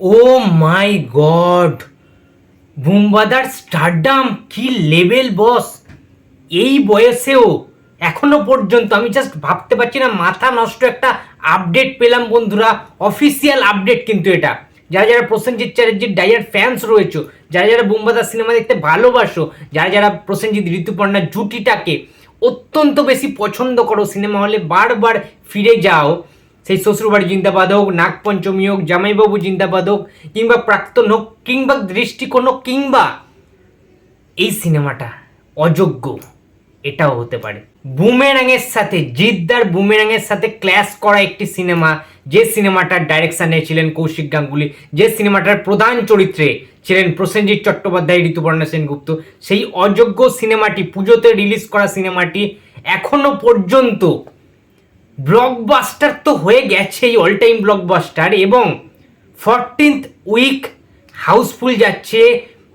O my god. বুমবাদার stardom, কি level, boss. এই বয়সেও এখনও পর্যন্ত আমি জাস্ট ভাবতে পারছি না, মাথা নষ্ট একটা আপডেট পেলাম বন্ধুরা। অফিসিয়াল আপডেট কিন্তু এটা। যারা যারা প্রসেনজিৎ চ্যাটার্জির ডাইয়ার ফ্যান্স রয়েছে, যারা যারা বুমবাদার সিনেমা দেখতে ভালোবাসো, যারা যারা প্রসেনজিৎ ঋতুপর্ণার জুটিটাকে অত্যন্ত বেশি পছন্দ করো সিনেমা হলে, বারবার ফিরে যাও। সেই শ্বশুরবাড়ি জিন্দাবাদ হোক নাগপঞ্চমী হোক জামাইবাবু জিন্দাবাদ হোক কিংবা প্রাক্তন হোক কিংবা দৃষ্টিকোণ হোক কিংবা এই সিনেমাটা অযোগ্য এটাও হতে পারে বুমেরাঙের সাথে জিদ্দার বুমেরাঙের সাথে ক্ল্যাশ করা একটি সিনেমা যে সিনেমাটার ডাইরেকশনে ছিলেন কৌশিক গাঙ্গুলি যে সিনেমাটার প্রধান চরিত্রে ছিলেন প্রসেনজিৎ চট্টোপাধ্যায় ঋতুপর্ণা সেনগুপ্ত সেই অযোগ্য সিনেমাটি পুজোতে রিলিজ করা সিনেমাটি এখনও পর্যন্ত ব্লকবাস্টার তো হয়ে গেছেই অল টাইম ব্লকবাস্টার এবং ফরটিন্থ উইক হাউসফুল যাচ্ছে।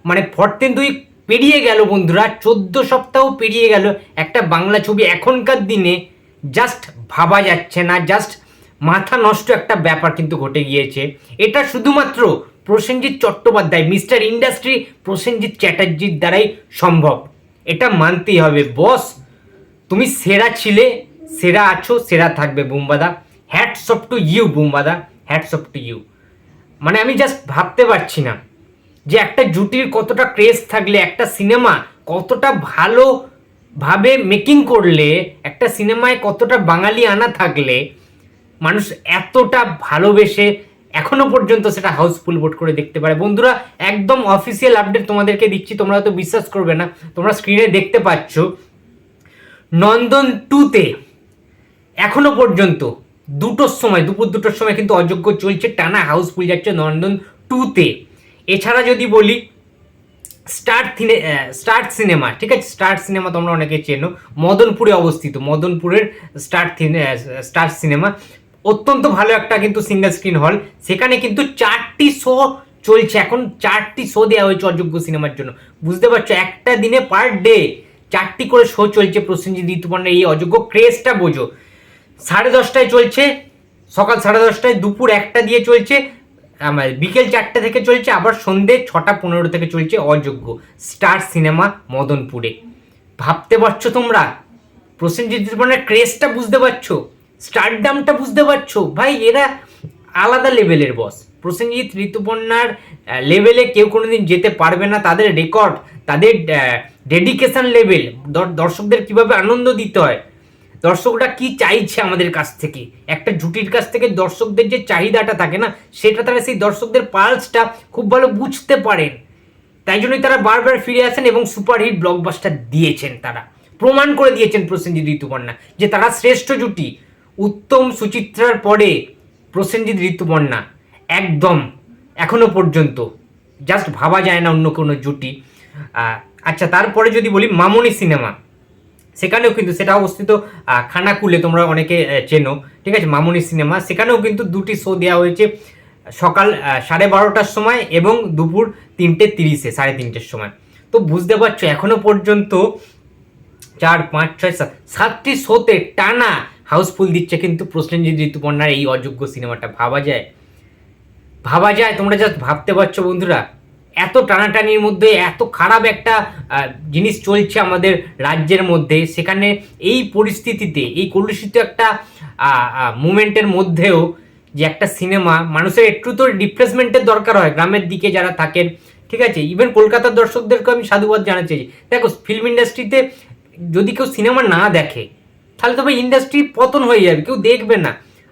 মানে ফরটিন্থ উইক পেরিয়ে গেল বন্ধুরা, চোদ্দ সপ্তাহ পেরিয়ে গেল একটা বাংলা ছবি এখনকার দিনে। জাস্ট ভাবা যাচ্ছে না জাস্ট মাথা নষ্ট একটা ব্যাপার কিন্তু ঘটে গিয়েছে। এটা শুধুমাত্র প্রসেনজিৎ চট্টোপাধ্যায়, মিস্টার ইন্ডাস্ট্রি প্রসেনজিৎ চ্যাটার্জির দ্বারাই সম্ভব। এটা মানতেই হবে। বস তুমি সেরা ছিলে সেরা আছো, সেরা থাকবে বুম্বাদা। Hats off to you বুম্বাদা। Hats off to you মানে আমি জাস্ট ভাবতে পারছি না যে একটা জুটির কতটা ক্রেজ থাকলে, একটা সিনেমা কতটা ভালো ভাবে মেকিং করলে, একটা সিনেমায় কতটা বাঙালি আনা থাকলে, মানুষ এতটা ভালোবেসে এখনও পর্যন্ত সেটা হাউসফুল ভোট করে দেখতে পারে। বন্ধুরা, একদম অফিসিয়াল আপডেট তোমাদেরকে দিচ্ছি, তোমরা হয়তো বিশ্বাস করবে না। তোমরা স্ক্রিনে দেখতে পাচ্ছ, নন্দন টুতে এখনও পর্যন্ত দুটোর সময়, দুপুর দুটোর সময় কিন্তু অযোগ্য চলছে টানা হাউসফুল যাচ্ছে নন্দন টুতে। এছাড়া যদি বলি, স্টার থিনে স্টার্ট সিনেমা, ঠিক আছে? স্টার্ট সিনেমা তোমরা অনেকে চেনো, মদনপুরে অবস্থিত, মদনপুরের স্টার স্টার সিনেমা। অত্যন্ত ভালো একটা কিন্তু সিঙ্গেল স্ক্রিন হল, সেখানে কিন্তু চারটি শো চলছে, এখন চারটি শো দেওয়া হয়েছে অযোগ্য সিনেমার জন্য। বুঝতে পারছ? একটা দিনে পার ডে চারটি করে শো চলছে প্রসেনজিৎ ঋতুপর্ণের, এই অযোগ্য ক্রেজটা বোঝো। সাড়ে দশটায় চলছে, সকাল সাড়ে দশটায়, দুপুর একটা দিয়ে চলছে আমার বিকেল চারটে থেকে চলছে, আবার সন্ধে ছটা পনেরো থেকে চলছে অযোগ্য, স্টার সিনেমা মদনপুরে। ভাবতে পারছ তোমরা? প্রসেনজিৎ ঋতুপর্ণের ক্রেজটা বুঝতে পারছ? স্টারডামটা বুঝতে পারছ? ভাই, এরা আলাদা লেভেলের বস প্রসেনজিৎ, ঋতুপর্ণার লেভেলে কেউ কোনোদিন যেতে পারবে না, তাদের রেকর্ড তাদের ডেডিকেশন লেভেল দর্শকদের কীভাবে আনন্দ দিতে হয়? দর্শকরা কি চাইছে আমাদের কাছ থেকে? একটা জুটির কাছ থেকে দর্শকদের যে চাহিদাটা থাকে না, সেটা তারা সেই দর্শকদের পালসটা খুব ভালো বুঝতে পারেন। তাই জন্যই তারা বারবার ফিরে আসেন এবং সুপারহিট ব্লকবাস্টার দিয়েছেন তারা। প্রমাণ করে দিয়েছেন প্রসেনজিৎ ঋতুপর্ণা যে তারা শ্রেষ্ঠ জুটি। উত্তম সুচিত্রার পরে প্রসেনজিৎ ঋতুপর্ণা একদম এখনও পর্যন্ত। জাস্ট ভাবা যায় না অন্য কোনো জুটি। আচ্ছা তারপরে যদি বলি মামনি সিনেমা। সেখানেও কিন্তু সেটা অবস্থিত খানাকুলে তোমরা অনেকে চেনো, ঠিক আছে? মামনি সিনেমা, সেখানেও কিন্তু দুটি শো দেওয়া হয়েছে, সকাল সাড়ে বারোটার সময় এবং দুপুর তিনটে তিরিশে, সাড়ে তিনটের সময়। তো বুঝতে পারছ, এখনও পর্যন্ত চার, পাঁচ, ছয়, সাত, সাতটি শোতে টানা হাউসফুল দিচ্ছে কিন্তু প্রসেনজিৎ ঋতুপর্ণার এই অযোগ্য সিনেমাটা। ভাবা যায়? ভাবা যায়? তোমরা জাস্ট ভাবতে পারছ বন্ধুরা। এত টানাটানির মধ্যে, এত খারাপ একটা জিনিস চলছে আমাদের রাজ্যের মধ্যে, সেখানে এই পরিস্থিতিতে, এই কলুষিত একটা মুমেন্টের মধ্যেও যে একটা সিনেমা মানুষের একটু তো রিফ্রেশমেন্টের দরকার হয়, গ্রামের দিকে যারা থাকেন, ঠিক আছে? ইভেন কলকাতার দর্শকদেরকে আমি সাধুবাদ জানাতে চাই। দেখো ফিল্ম ইন্ডাস্ট্রিতে যদি কেউ সিনেমা না দেখে, তাহলে তবে ইন্ডাস্ট্রি পতন হয়ে যাবে, কেউ দেখবে না।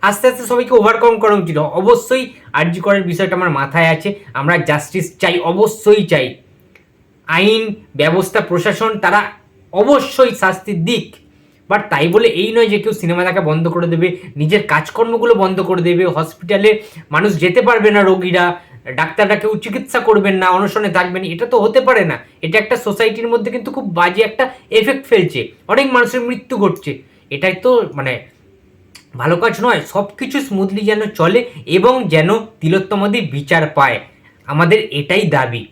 আস্তে আস্তে সবাইকে ওভারকাম করা উচিত অবশ্যই আর্জি করার বিষয়টা আমার মাথায় আছে। আমরা জাস্টিস চাই, অবশ্যই চাই। আইন, ব্যবস্থা, প্রশাসন, তারা অবশ্যই শাস্তির দিক। বাট তাই বলে এই নয় যে কেউ সিনেমা দেখা বন্ধ করে দেবে, নিজের কাজকর্মগুলো বন্ধ করে দেবে হসপিটালে মানুষ যেতে পারবে না রোগীরা, ডাক্তাররা কেউ চিকিৎসা করবেন না, অনশনে থাকবেন, এটা তো হতে পারে না। এটা একটা সোসাইটির মধ্যে কিন্তু খুব বাজে একটা এফেক্ট ফেলছে। অনেক মানুষের মৃত্যু ঘটছে। এটাই তো মানে ভালো কাজ নয় সব কিছু স্মুথলি যেন চলে এবং যেন তিলোত্তমাদের বিচার পায়। আমাদের এটাই দাবি।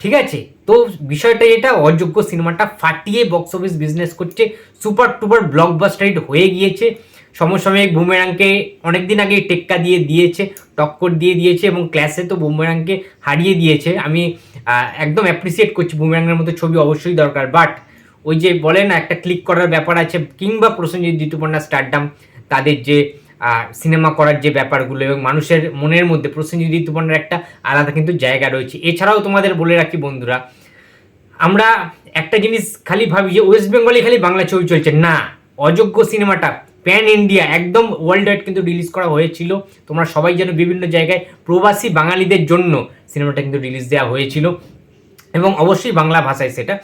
ঠিক আছে? তো বিষয়টা এটা, অযোগ্য সিনেমাটা ফাটিয়ে বক্স অফিস বিজনেস করছে সুপার টুপার ব্লকবাস্টার হিট হয়ে গিয়েছে। সমসাময়িক বুমেরাংকে অনেকদিন আগে টেক্কা দিয়ে দিয়েছে, টক্কর দিয়ে দিয়েছে এবং ক্লাসে তো বুমেরাংকে হারিয়ে দিয়েছে। আমি একদম অ্যাপ্রিসিয়েট করছি বুমেরাংয়ের মতো ছবি অবশ্যই দরকার। বাট ওই যে বলে না, একটা ক্লিক করার ব্যাপার আছে, কিংবা প্রসেনজিৎ ঋতুপর্ণা স্টারডাম তাদের যে সিনেমা করার যে ব্যাপারগুলো এবং মানুষের মনের মধ্যে প্রসেনজিৎ ঋতুপর্ণার একটা আলাদা কিন্তু জায়গা রয়েছে। এছাড়াও তোমাদের বলে রাখি বন্ধুরা, আমরা একটা জিনিস খালি ভাবি যে ওয়েস্ট বেঙ্গলে খালি বাংলা ছবি চলছে। না, অযোগ্য সিনেমাটা প্যান ইন্ডিয়া একদম ওয়ার্ল্ড ওয়াইড কিন্তু রিলিজ করা হয়েছিল। তোমরা সবাই যেন বিভিন্ন জায়গায় প্রবাসী বাঙালিদের জন্য সিনেমাটা কিন্তু রিলিজ দেওয়া হয়েছিল এবং অবশ্যই বাংলা ভাষায় সেটা।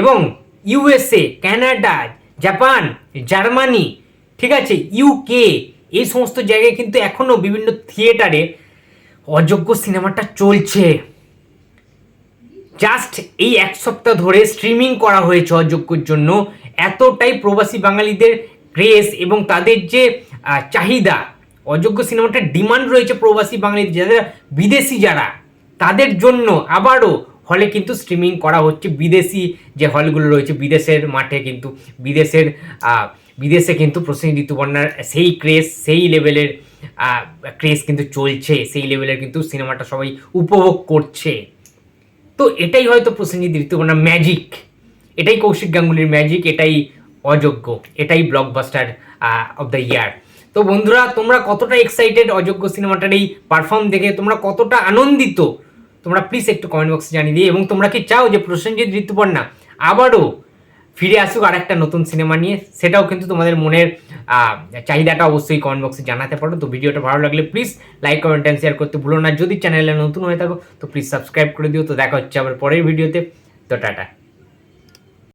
এবং ইউএসএ কানাডা জাপান জার্মানি ঠিক আছে? ইউকে এই সমস্ত জায়গায় কিন্তু এখনও বিভিন্ন থিয়েটারে অযোগ্য সিনেমাটা চলছে। জাস্ট এই এক সপ্তাহ ধরে স্ট্রিমিং করা হয়েছে অযোগ্যর জন্য। এতটাই প্রবাসী বাঙালিদের ক্রেজ এবং তাদের যে চাহিদা, অযোগ্য সিনেমাটার ডিমান্ড রয়েছে প্রবাসী বাঙালিদের যারা বিদেশি যারা, তাদের জন্য আবারও হলে কিন্তু স্ট্রিমিং করা হচ্ছে বিদেশি যে হলগুলো রয়েছে, বিদেশের মাঠে কিন্তু, বিদেশের বিদেশে কিন্তু প্রসেনজিৎ ঋতুপর্ণার সেই ক্রেজ সেই লেভেলের ক্রেজ কিন্তু চলছে, সেই লেভেলের কিন্তু সিনেমাটা সবাই উপভোগ করছে। তো এটাই হয়তো প্রসেনজিৎ ঋতুপর্ণার ম্যাজিক এটাই কৌশিক গাঙ্গুলির ম্যাজিক এটাই অযোগ্য, এটাই ব্লকবাস্টার অফ দ্য ইয়ার তো বন্ধুরা, তোমরা কতটা এক্সাইটেড অযোগ্য সিনেমাটার এই পারফর্ম দেখে, তোমরা কতটা আনন্দিত, তোমরা প্লিজ একটু কমেন্ট বক্সে জানিয়ে দিই এবং তোমরা কি চাও যে প্রসেনজিৎ ঋতুপর্ণা আবারও ফিরে আসুক আর একটা নতুন সিনেমা নিয়ে, সেটাও কিন্তু তোমাদের মনের চাহিদাটা অবশ্যই কমেন্ট বক্সে জানাতে পারো। তো ভিডিওটা ভালো লাগলে please like comment and share করতে ভুলো না। যদি চ্যানেলে নতুন হয়ে থাকো, তো প্লিজ সাবস্ক্রাইব করে দিও। তো দেখা হচ্ছে আবার পরের ভিডিওতে তো টাটা।